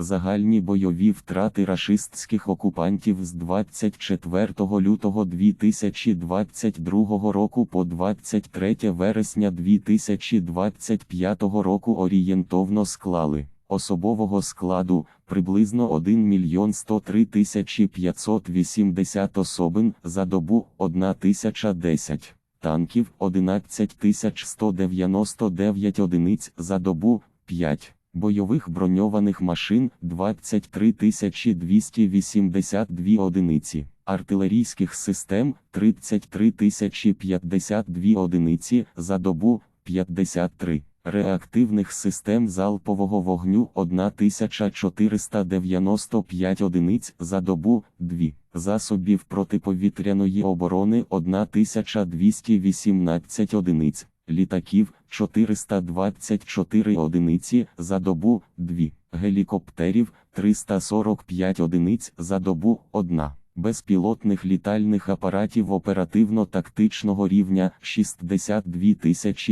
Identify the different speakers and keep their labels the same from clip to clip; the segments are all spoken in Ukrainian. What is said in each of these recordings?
Speaker 1: Загальні бойові втрати рашистських окупантів з 24 лютого 2022 року по 23 вересня 2025 року орієнтовно склали особового складу приблизно 1 мільйон 103 тисячі 580 особин за добу 1010 танків 11 199 одиниць за добу 5, бойових броньованих машин 23 282 одиниці, артилерійських систем 33 052 одиниці за добу 53. Реактивних систем залпового вогню 1495 одиниць за добу 2, засобів протиповітряної оборони 1218 одиниць, літаків 424 одиниці за добу 2, гелікоптерів 345 одиниць за добу 1. Безпілотних літальних апаратів оперативно-тактичного рівня 62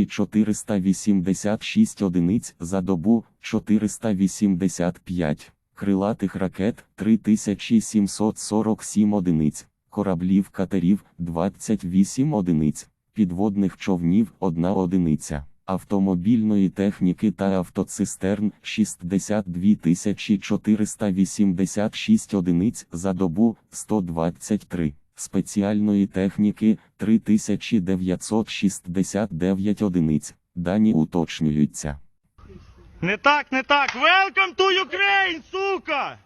Speaker 1: 486 одиниць за добу 485, крилатих ракет 3747 одиниць, кораблів катерів 28 одиниць, підводних човнів 1 одиниця. Автомобільної техніки та автоцистерн 62 486 одиниць за добу 123, спеціальної техніки 3969 одиниць. Дані уточнюються.
Speaker 2: Не так, не так. Welcome to Ukraine, сука!